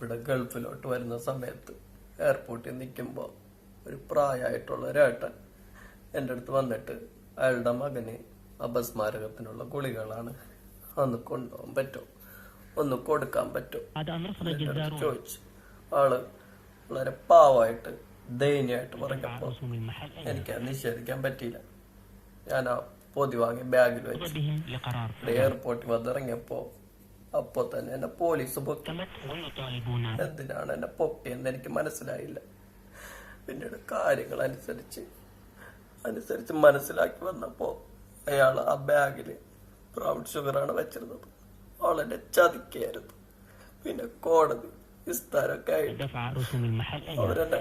ഇവിടെ ഗൾഫിലോട്ട് വരുന്ന സമയത്ത് എയർപോർട്ടിൽ നിൽക്കുമ്പോൾ ഒരു പ്രായമായിട്ടുള്ള ഒരേട്ടൻ എന്റെ അടുത്ത് വന്നിട്ട് അയാളുടെ മകന് അപസ്മാരകത്തിനുള്ള ഗുളികകളാണ് ഒന്ന് കൊണ്ടുപോകാൻ പറ്റുമോ ഒന്ന് കൊടുക്കാൻ പറ്റുമോ ചോദിച്ചു. ആൾ വളരെ പാവമായിട്ട് ദയനീയമായിട്ട് പറഞ്ഞപ്പോൾ എനിക്ക് അത് നിഷേധിക്കാൻ പറ്റിയില്ല. ഞാൻ ആ പൊതി വാങ്ങി ബാഗിൽ വെച്ച് എയർപോർട്ടിൽ വന്നിറങ്ങിയപ്പോ അപ്പോ തന്നെ എന്നെ പോലീസ് എന്തിനാണ് എന്നെ പൊക്കിയെന്ന് എനിക്ക് മനസ്സിലായില്ല. പിന്നീട് കാര്യങ്ങൾ അനുസരിച്ച് അനുസരിച്ച് മനസ്സിലാക്കി വന്നപ്പോൾ അയാൾ ആ ബാഗിൽ ബ്രൗൺ ഷുഗറാണ് വെച്ചിരുന്നത്. വളരെ ചതിക്കായിരുന്നു. പിന്നെ കോടതി വിസ്താരമൊക്കെ ആയിട്ട് അവരെന്നെ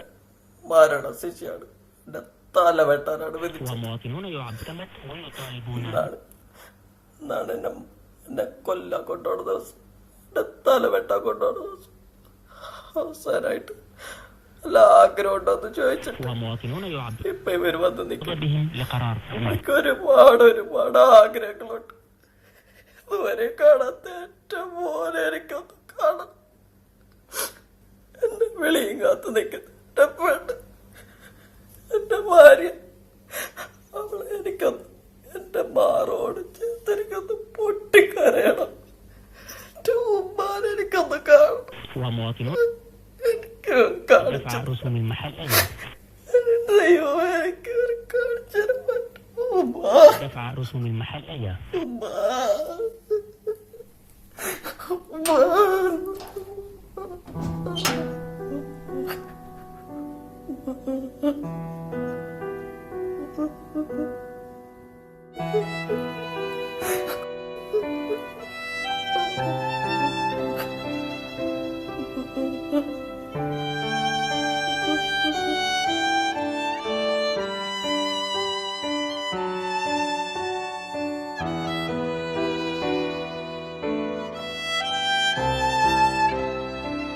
മരണ ശിക്ഷയാണ്. എന്റെ തലവെട്ടാനാണ് വിധിച്ചത്. എന്നാണ് എന്നാണ് എന്നെ എന്നെ കൊല്ലാൻ കൊണ്ടോണ ദിവസം എന്നെ തല വെട്ടാൻ കൊണ്ടോണ ദിവസം. അവസാനായിട്ട് നല്ല ആഗ്രഹം ഉണ്ടോന്ന് ചോദിച്ചിട്ട് ഇപ്പൊ ഇവർ വന്ന് നിൽക്കും ഒരുപാട് ഒരുപാട് ആഗ്രഹങ്ങളുണ്ട്. ഇതുവരെ കാണാത്ത ഏറ്റവും പോലെ എനിക്കൊന്ന് കാണാം എന്റെ വിളിയും കാത്ത് നിൽക്കുന്ന. എന്റെ പെണ്ണ് എന്റെ ഭാര്യ അവളെ എനിക്കൊന്ന് എന്റെ മാറോട് ചേർത്ത് ومواطنون دفع دفع